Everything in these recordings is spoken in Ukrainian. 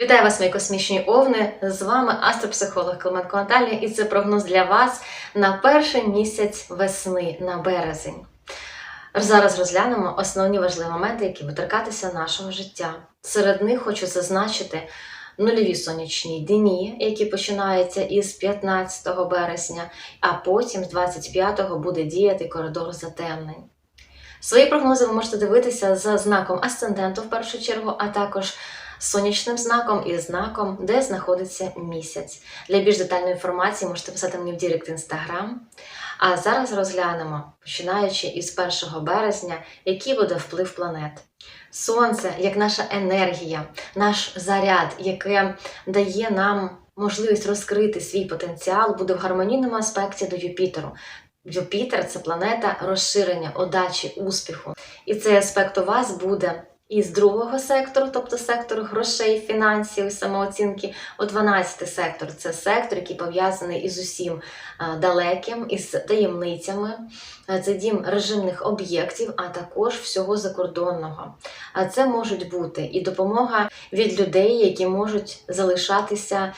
Вітаю вас, мої космічні овни! З вами астропсихолог Клименко Наталія, і це прогноз для вас на перший місяць весни на березень. Зараз розглянемо основні важливі моменти, які будуть нашого життя. Серед них хочу зазначити нульові сонячні дні, які починаються із 15 березня, а потім з 25-го буде діяти коридор затемнень. Свої прогнози ви можете дивитися за знаком асценденту в першу чергу, а також сонячним знаком і знаком, де знаходиться місяць. Для більш детальної інформації можете писати мені в Дірект Інстаграм. А зараз розглянемо, починаючи із 1 березня, який буде вплив планет. Сонце як наша енергія, наш заряд, яке дає нам можливість розкрити свій потенціал, буде в гармонійному аспекті до Юпітеру. Юпітер це планета розширення, удачі, успіху. І цей аспект у вас буде із другого сектору, тобто сектор грошей, фінансів самооцінки, у 12 сектор це сектор, який пов'язаний із усім далеким, із таємницями. Це дім режимних об'єктів, а також всього закордонного. А це можуть бути і допомога від людей, які можуть залишатися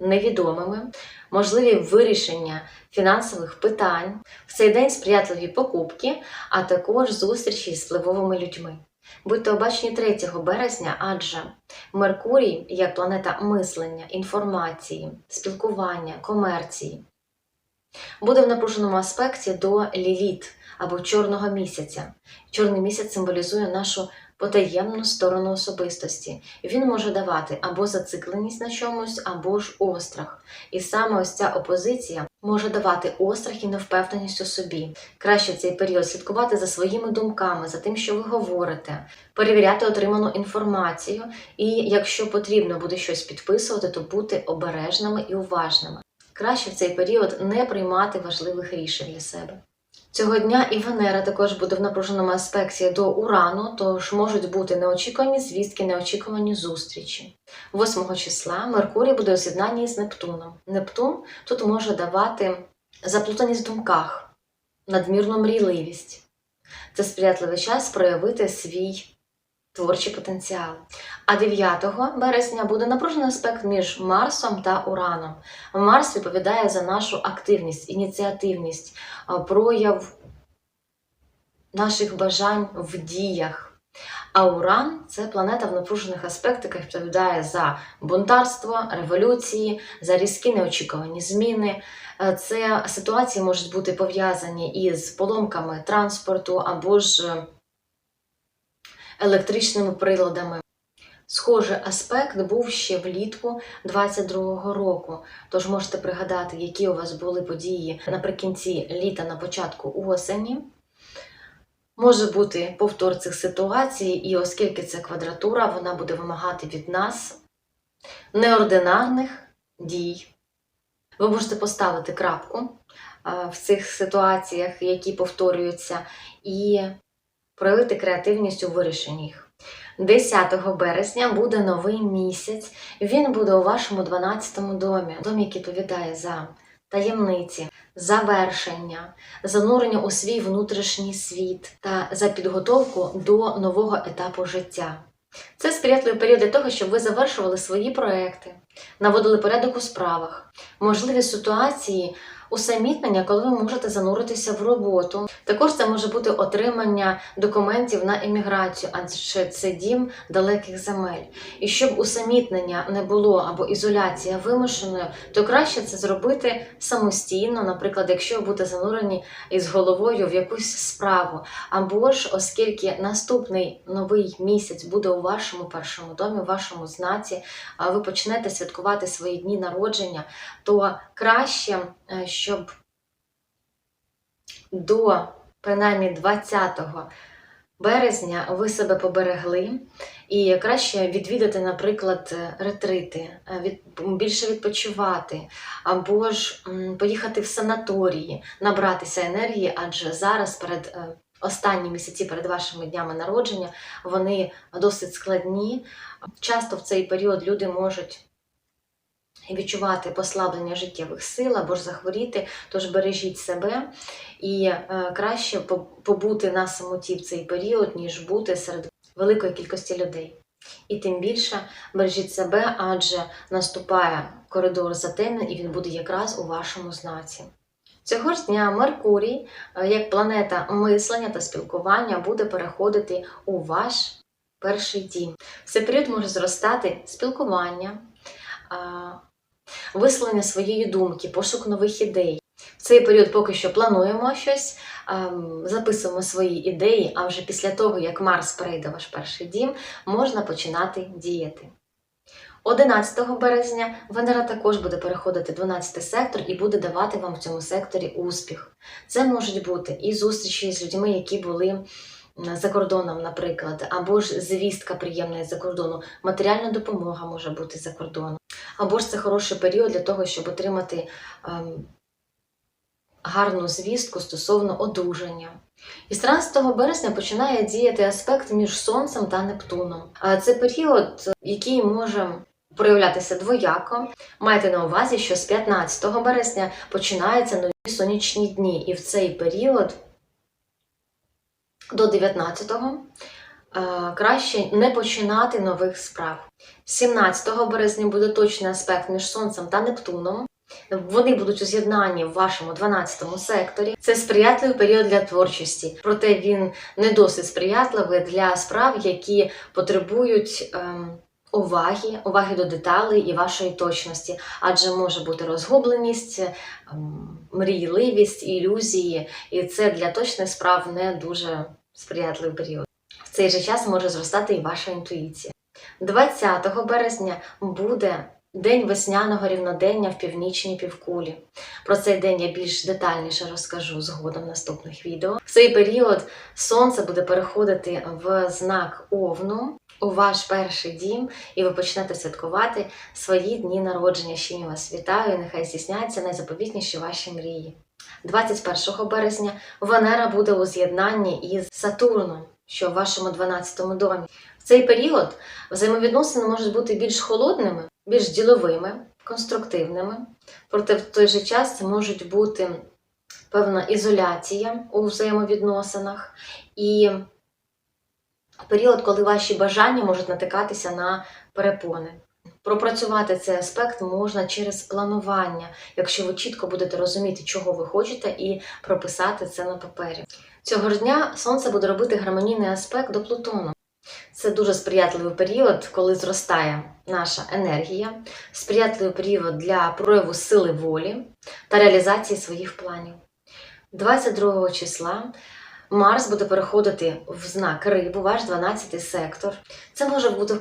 невідомими, можливі вирішення фінансових питань, в цей день сприятливі покупки, а також зустрічі з впливовими людьми. Будьте обачені 3 березня, адже Меркурій, як планета мислення, інформації, спілкування, комерції, буде в напруженому аспекті до ліліт або чорного місяця. Чорний місяць символізує нашу потаємну сторону особистості. Він може давати або зацикленість на чомусь, або ж острах. І саме ось ця опозиція може давати острах і невпевненість у собі. Краще цей період слідкувати за своїми думками, за тим, що ви говорите, перевіряти отриману інформацію, і якщо потрібно буде щось підписувати, то бути обережними і уважними. Краще в цей період не приймати важливих рішень для себе. Цього дня і Венера також буде в напруженому аспекті до Урану, тож можуть бути неочікувані звістки, неочікувані зустрічі. 8 числа Меркурій буде у з'єднанні з Нептуном. Нептун тут може давати заплутаність в думках, надмірну мрійливість. Це сприятливий час проявити свій творчий потенціал. А 9 березня буде напружений аспект між Марсом та Ураном. Марс відповідає за нашу активність, ініціативність, прояв наших бажань в діях. А Уран це планета в напружених аспектах, яка відповідає за бунтарство, революції, за різкі неочікувані зміни. Це ситуації можуть бути пов'язані із поломками транспорту або ж електричними приладами. Схожий аспект був ще влітку 22-го року. Тож можете пригадати, які у вас були події наприкінці літа, на початку осені. Може бути повтор цих ситуацій, і оскільки це квадратура, вона буде вимагати від нас неординарних дій. Ви можете поставити крапку в цих ситуаціях, які повторюються, і проявити креативність у вирішенні їх. 10 березня буде новий місяць. Він буде у вашому 12 домі, домі, який відповідає за таємниці, завершення, занурення у свій внутрішній світ та за підготовку до нового етапу життя. Це сприятливий період для того, щоб ви завершували свої проекти, наводили порядок у справах, можливі ситуації усамітнення, коли ви можете зануритися в роботу. Також це може бути отримання документів на еміграцію, адже це дім далеких земель. І щоб усамітнення не було або ізоляція вимушеною, то краще це зробити самостійно, наприклад, якщо ви будете занурені із головою в якусь справу. Або ж, оскільки наступний новий місяць буде у вашому першому домі, у вашому знаці, ви почнете святкувати свої дні народження, то краще, е, щоб до принаймні 20 березня ви себе поберегли і краще відвідати, наприклад, ретрити, е, більше відпочивати, або ж поїхати в санаторії, набратися енергії, адже зараз перед е, останні місяці перед вашими днями народження вони досить складні. Часто в цей період люди можуть відчувати послаблення життєвих сил або ж захворіти, тож бережіть себе і е, краще побути на самоті в цей період, ніж бути серед великої кількості людей. І тим більше бережіть себе, адже наступає коридор затемнень, і він буде якраз у вашому знаці. Цього ж дня Меркурій, е, як планета мислення та спілкування, буде переходити у ваш перший дім. В цей період може зростати спілкування, висловлення своєї думки, пошук нових ідей. В цей період поки що плануємо щось, ем, записуємо свої ідеї, а вже після того, як Марс перейде ваш перший дім, можна починати діяти. 11 березня Венера також буде переходити в 12 сектор і буде давати вам в цьому секторі успіх. Це можуть бути і зустрічі з людьми, які були за кордоном, наприклад, або ж звістка приємна з-за кордону, матеріальна допомога може бути за кордоном. Або ж це хороший період для того, щоб отримати ем, гарну звістку стосовно одруження. І з 13 березня починає діяти аспект між Сонцем та Нептуном. Це період, який може проявлятися двояко. Майте на увазі, що з 15 березня починаються нові сонячні дні, і в цей період до 19-го е, краще не починати нових справ. 17 березня буде точний аспект між Сонцем та Нептуном. Вони будуть у з'єднанні в вашому 12 секторі. Це сприятливий період для творчості, проте він не досить сприятливий для справ, які потребують ем, уваги, уваги до деталей і вашої точності, адже може бути розгубленість, ем, мрійливість, ілюзії, і це для точних справ не дуже сприятливий період. Цей же час може зростати і ваша інтуїція. 20 березня буде День весняного рівнодення в північній півкулі. Про цей день я більш детальніше розкажу згодом в наступних відео. В цей період сонце буде переходити в знак Овну у ваш перший дім, і ви почнете святкувати свої дні народження. Щиро вас вітаю, і нехай здійсняться найзаповітніші ваші мрії. 21 березня Венера буде у з'єднанні із Сатурном, що в вашому 12 домі. В цей період взаємовідносини можуть бути більш холодними, більш діловими, конструктивними. Проте в той же час це можуть бути певна ізоляція у взаємовідносинах і період, коли ваші бажання можуть натикатися на перепони. Пропрацювати цей аспект можна через планування, якщо ви чітко будете розуміти, чого ви хочете, і прописати це на папері. Цього ж дня Сонце буде робити гармонійний аспект до Плутону. Це дуже сприятливий період, коли зростає наша енергія, сприятливий період для прояву сили волі та реалізації своїх планів. 22 числа Марс буде переходити в знак рибу, ваш 12 сектор. Це може бути е,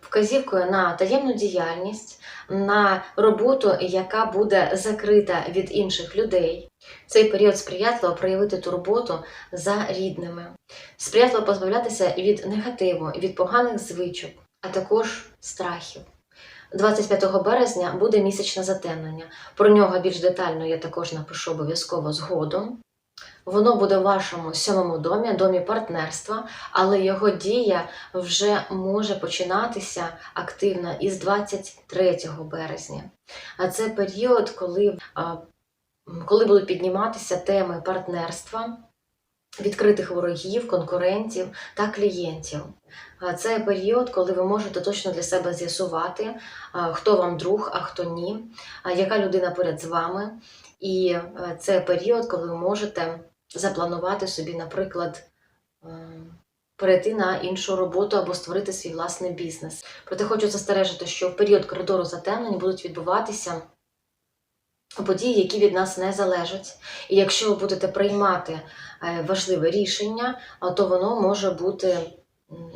вказівкою на таємну діяльність, на роботу, яка буде закрита від інших людей. Цей період сприятливо проявити турботу за рідними, сприятливо позбавлятися від негативу, від поганих звичок, а також страхів. 25 березня буде місячне затемнення. Про нього більш детально я також напишу обов'язково згодом. Воно буде в вашому сьомому домі, домі партнерства, але його дія вже може починатися активно із 23 березня. А це період, коли, коли будуть підніматися теми партнерства, відкритих ворогів, конкурентів та клієнтів. Це період, коли ви можете точно для себе з'ясувати, хто вам друг, а хто ні, яка людина поряд з вами. І е, це період, коли ви можете запланувати собі, наприклад, е, перейти на іншу роботу або створити свій власний бізнес. Проте хочу застережити, що в період коридору затемнень будуть відбуватися події, які від нас не залежать. І якщо ви будете приймати е, важливе рішення, то воно може бути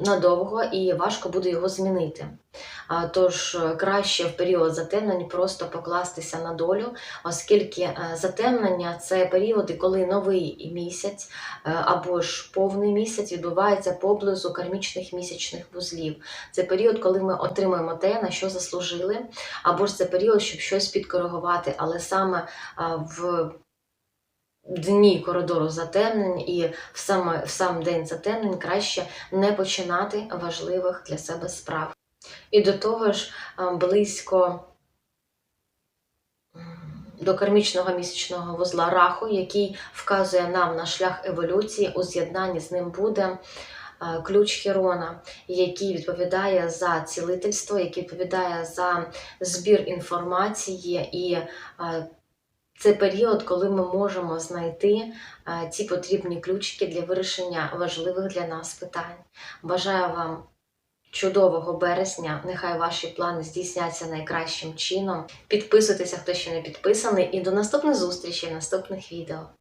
надовго і важко буде його змінити. Тож е, краще в період затемнень просто покластися на долю, оскільки е, затемнення це періоди, коли новий місяць е, або ж повний місяць відбувається поблизу кармічних місячних вузлів. Це період, коли ми отримуємо те, на що заслужили, або ж це період, щоб щось підкоригувати, але саме в дні коридору затемнень і в саме в сам день затемнень краще не починати важливих для себе справ. І до того ж, близько до кармічного місячного вузла раху, який вказує нам на шлях еволюції, у з'єднанні з ним буде е, ключ Херона, який відповідає за цілительство, який відповідає за збір інформації і е, це період, коли ми можемо знайти е, ці потрібні ключики для вирішення важливих для нас питань. Бажаю вам чудового березня. Нехай ваші плани здійсняться найкращим чином. Підписуйтеся, хто ще не підписаний, і до наступних зустрічей наступних відео.